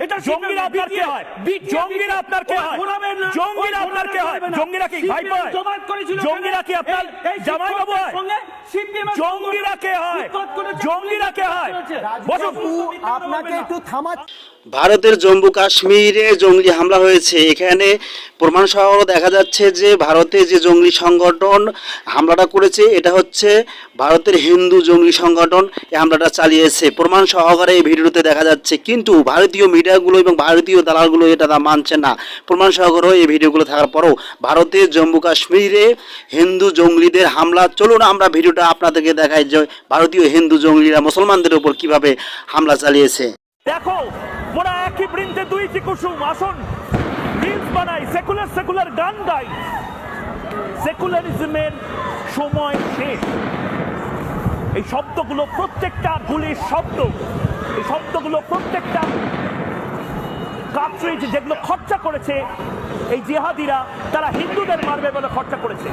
এটা জঙ্গিরা আপনার কে হয়? জঙ্গিরা আপনার কে হয়? জঙ্গিরা আপনার কে হয়? জঙ্গিরা কি ভাই হয় জঙ্গিরা কি আপনার জামাই বাবু হয় জঙ্গিরা কে হয়? জঙ্গিরা কে হয়? বসুন। আপনাকে একটু থামা ভারতের জম্মু কাশ্মীরে জঙ্গলি হামলা হয়েছে। এখানে প্রমাণ সহ দেখা যাচ্ছে যে ভারতে যে জঙ্গলি সংগঠন হামলাটা করেছে, এটা হচ্ছে ভারতের হিন্দু জঙ্গলি সংগঠন এই হামলাটা চালিয়েছে। প্রমাণ সহকারে এই ভিডিওতে দেখা যাচ্ছে, কিন্তু ভারতীয় মিডিয়াগুলো এবং ভারতীয় দালালগুলো এটা মানছে না। প্রমাণ সহকারেও এই ভিডিওগুলো থাকার পরও ভারতের জম্মু কাশ্মীরে হিন্দু জঙ্গলিদের হামলা। চলুন আমরা ভিডিওটা আপনাদেরকে দেখাই যে ভারতীয় হিন্দু জঙ্গলিরা মুসলমানদের উপর কীভাবে হামলা চালিয়েছে। দেখো দুইটি কুসুম, আসুন। রিলস বানাই, সেকুলার সেকুলার গান গাই। সেকুলারিজমের সময় শেষ। এই শব্দগুলো প্রত্যেকটা গুলির শব্দ। এই শব্দগুলো প্রত্যেকটা যেগুলো খরচা করেছে, এই জেহাদিরা, তারা হিন্দুদের মারবে বলে খরচা করেছে।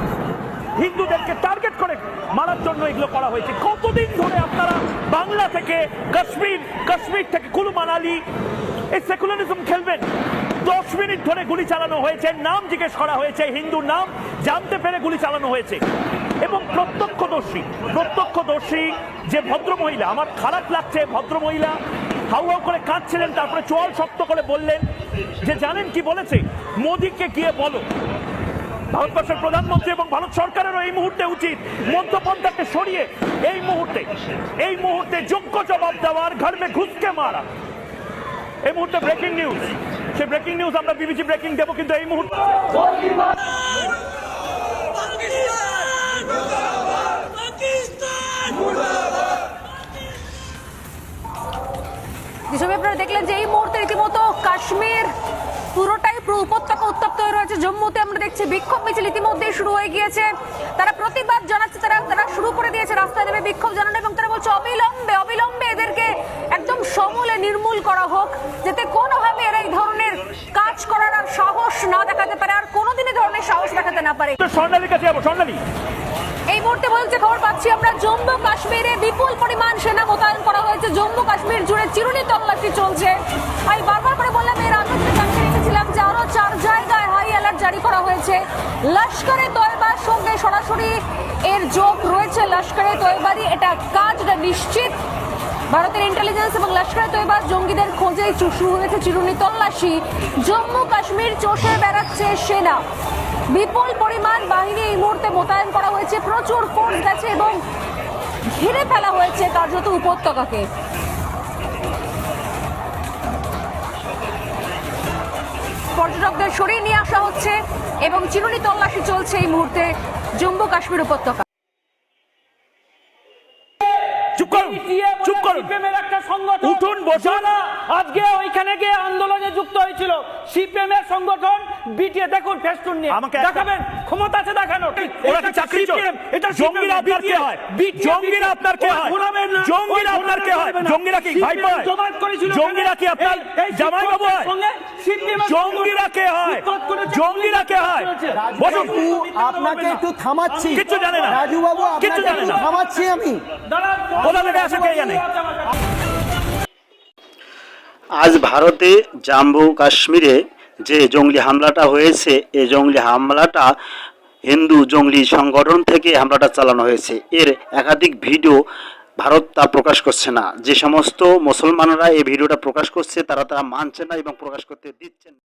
হিন্দুদেরকে টার্গেট করে মারার জন্য এগুলো করা হয়েছে। কতদিন ধরে আপনারা বাংলা থেকে কাশ্মীর কাশ্মীর থেকে কুলু মানালি এই সেকুলারিজম খেলবেন? দশ মিনিট ধরে গুলি চালানো হয়েছে, নাম জিজ্ঞেস করা হয়েছে, হিন্দুর নাম জানতে পেরে গুলি চালানো হয়েছে। এবং প্রত্যক্ষদর্শী প্রত্যক্ষদর্শী যে ভদ্রমহিলা, আমার খারাপ লাগছে ভদ্রমহিলা, হাউ হাউ করে কাঁদছিলেন, তারপরে চোয়াল শক্ত করে বললেন যে, জানেন কি বলেছে? মোদিকে গিয়ে বলো। ভারতবর্ষের প্রধানমন্ত্রী এবং ভারত সরকারেরও এই মুহূর্তে উচিত মধ্যপন্থাকে সরিয়ে এই মুহূর্তে এই মুহূর্তে যোগ্য জবাব দেওয়ার ঘর মে ঘুষকে মারা। এই মুহূর্তে ব্রেকিং নিউজ সেই ব্রেকিং নিউজ আমরা বিবিসি ব্রেকিং দেবো, কিন্তু এই মুহূর্তে দেখলেন যে এই মুহূর্তে রীতিমতো কাশ্মীর পুরোটাই পুরো উপত্যকা উত্তপ্ত হয়ে রয়েছে। জম্মুতে আমরা দেখছি বিক্ষোভ মিছিল ইতিমধ্যেই শুরু হয়ে গিয়েছে। তারা প্রতিবাদ জানাচ্ছে তারা তারা শুরু করে দিয়েছে রাস্তায় নেমে বিক্ষোভ জানানো এবং তারা বলছে অবিলম্বে অবিলম্বে এদেরকে একদম সমূলে নির্মূল করা হোক যাতে কোনোভাবে এরা এই ধরনের কাজ করার আর সাহস না দেখাতে পারে আর কোনোদিন এই ধরনের সাহস দেখাতে না পারে। স্বর্ণালীর কাছে যাব স্বর্ণালী। এই মুহূর্তে বলছে খবর পাচ্ছি আমরা জম্মু কাশ্মীরে বিপুল পরিমাণ সেনা মোতায়েন করা হয়েছে। জম্মু কাশ্মীর জুড়ে চিরুনি তল্লাশি চলছে। আমি বারবার করে বললাম লস্করে তয়বার সঙ্গে সরাসরি এর যোগ রয়েছে। লস্করে তয়বারই এটা কাজ, এটা নিশ্চিত। ভারতের ইন্টেলিজেন্স এবং লস্করে তৈবার জঙ্গিদের খোঁজে শুরু হয়েছে চিরুনি তল্লাশি। জম্মু কাশ্মীর চষে বেড়াচ্ছে সেনা। বিপুল পরিমাণ বাহিনী এই মুহূর্তে মোতায়েন করা হয়েছে। প্রচুর ফোর্স গেছে এবং ঘিরে ফেলা হয়েছে কার্যত উপত্যকাকে। পর্যটকদের সরিয়ে নিয়ে আসা হচ্ছে এবং চিরুনি তল্লাশি চলছে এই মুহূর্তে জম্মু কাশ্মীর উপত্যকা চুপ করুন চুপ করুন। একটা সংগঠন উঠুন, বসুন। আজকে ওইখানে গিয়ে আন্দোলনে যুক্ত হয়েছিল। সিপিএমের সংগঠন বিটিএ দেখুন ফেস্টুন নিয়ে। আমাকে দেখাবেন ক্ষমতা আছে দেখানোর ওরা কি চাকরি এটা জঙ্গিরা আপনার কে হয়? জঙ্গিরা আপনার কে হয়? জঙ্গিরা আপনার কে হয়? জঙ্গিরা কি ভাই হয় জঙ্গিরা কি আপনার জামাই বাবু হয় জঙ্গিরা কে হয়? জঙ্গিরা কে হয়? বসুন। আপনাকে একটু থামাচ্ছি। কিচ্ছু জানে না। রাজু বাবু আপনাকে জানে একটু না। থামাচ্ছি আমি। আজ ভারতে জম্মু কাশ্মীরে যে জঙ্গলি হামলাটা হয়েছে এই জঙ্গলি হামলাটা হিন্দু জঙ্গলি সংগঠন থেকে হামলাটা চালানো হয়েছে। এর একাধিক ভিডিও ভারত তা প্রকাশ করছে না। যে সমস্ত মুসলমানরা এই ভিডিওটা প্রকাশ করছে, তারা তা মানছে না এবং প্রকাশ করতে দিচ্ছে না।